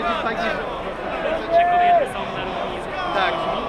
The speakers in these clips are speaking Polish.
Czy kobiety są na równi? Tak.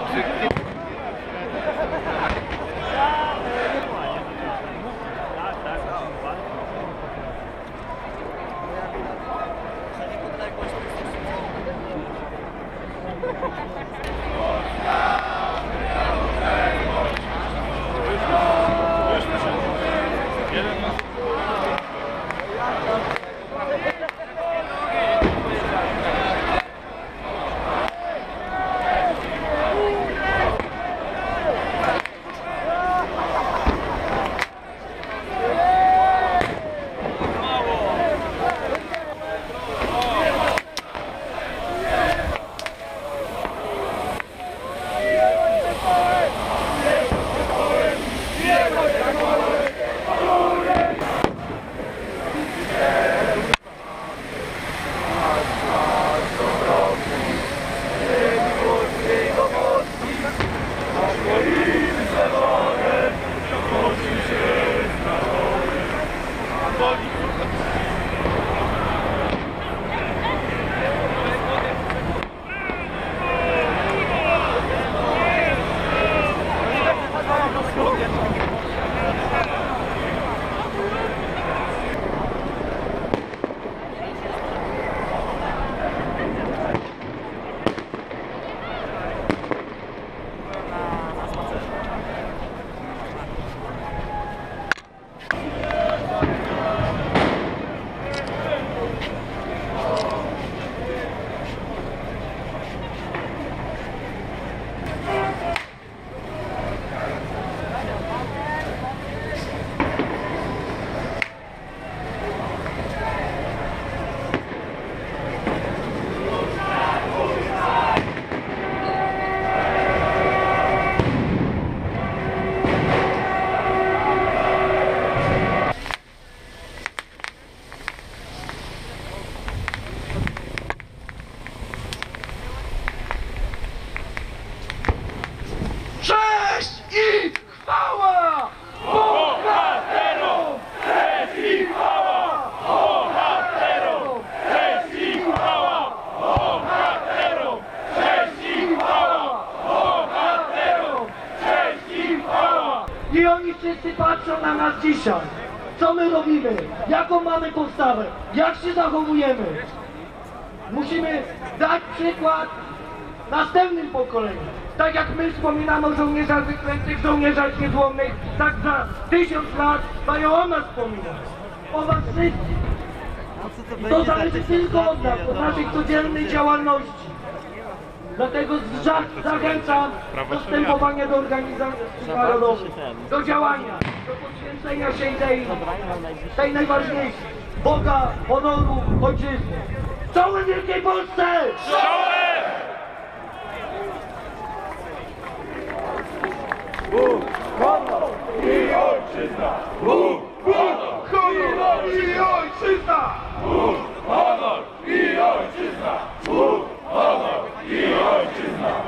i chwała! Bohaterom! Cześć i chwała! Chwała! Chwała! I oni wszyscy patrzą na nas dzisiaj. Co my robimy? Jaką mamy postawę? Jak się zachowujemy? Musimy dać przykład następnym pokoleniom. Tak jak my wspominamy o żołnierzach wyklętych, żołnierzach niezłomnych, tak za tysiąc lat mają o nas wspominać. O was wszystkich. I to zależy tylko od nas, od naszej codziennej działalności. Dlatego za- zachęcam do wstępowania do organizacji narodowych, do działania, do poświęcenia się idei, tej najważniejszej, Boga, honoru, ojczyzny. Czołem Wielkiej Polsce! Czołem! Oh.